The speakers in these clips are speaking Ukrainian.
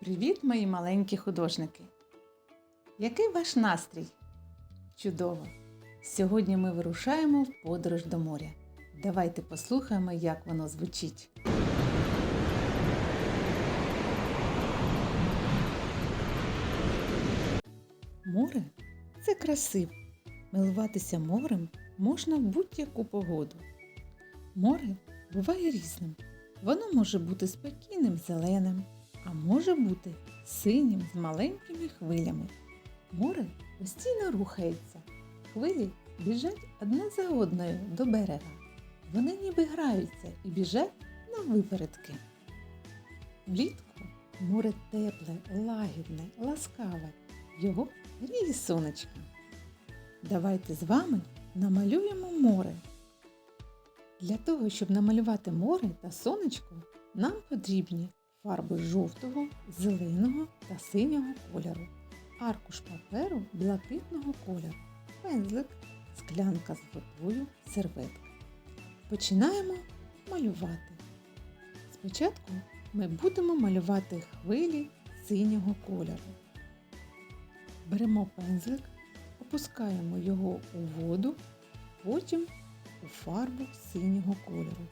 Привіт, мої маленькі художники! Який ваш настрій? Чудово! Сьогодні ми вирушаємо в подорож до моря. Давайте послухаємо, як воно звучить. Море це красиво. Милуватися морем можна в будь-яку погоду. Море буває різним. Воно може бути спокійним зеленим, а може бути синім з маленькими хвилями. Море постійно рухається. Хвилі біжать одна за одною до берега. Вони ніби граються і біжать на випередки. Влітку море тепле, лагідне, ласкаве. Його гріє сонечко. Давайте з вами намалюємо море. Для того, щоб намалювати море та сонечко, нам потрібні фарби жовтого, зеленого та синього кольору, аркуш паперу блакитного кольору, пензлик, склянка з водою, серветка. Починаємо малювати. Спочатку ми будемо малювати хвилі синього кольору. Беремо пензлик, опускаємо його у воду, потім у фарбу синього кольору.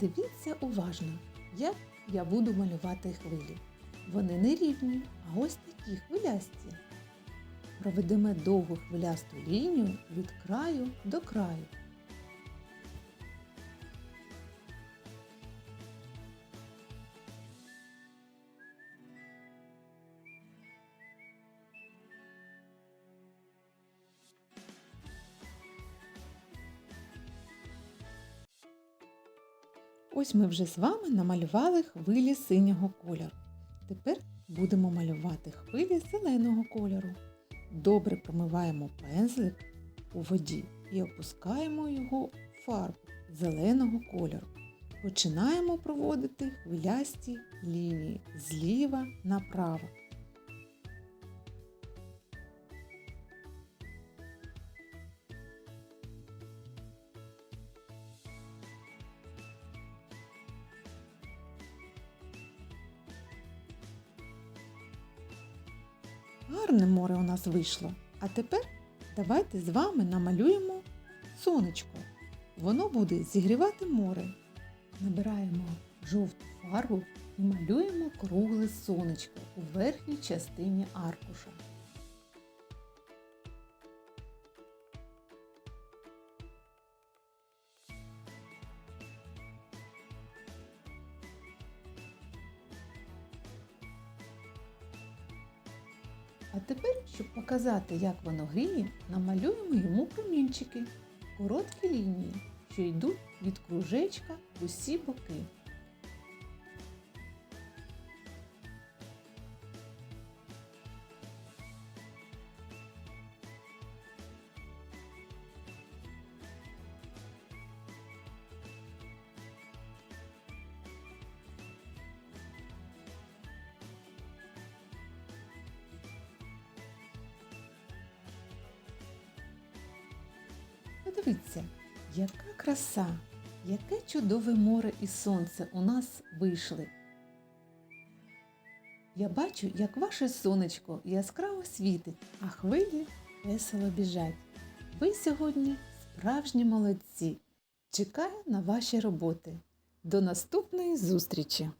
Дивіться уважно, як я буду малювати хвилі. Вони не рівні, а ось такі хвилясті. Проведемо довгу хвилясту лінію від краю до краю. Ось ми вже з вами намалювали хвилі синього кольору. Тепер будемо малювати хвилі зеленого кольору. Добре промиваємо пензлик у воді і опускаємо його у фарбу зеленого кольору. Починаємо проводити хвилясті лінії зліва направо. Гарне море у нас вийшло. А тепер давайте з вами намалюємо сонечко. Воно буде зігрівати море. Набираємо жовту фарбу і малюємо кругле сонечко у верхній частині аркуша. А тепер, щоб показати, як воно гріє, намалюємо йому промінчики. Короткі лінії, що йдуть від кружечка в усі боки. Подивіться, яка краса, яке чудове море і сонце у нас вийшли. Я бачу, як ваше сонечко яскраво світить, а хвилі весело біжать. Ви сьогодні справжні молодці. Чекаю на ваші роботи. До наступної зустрічі!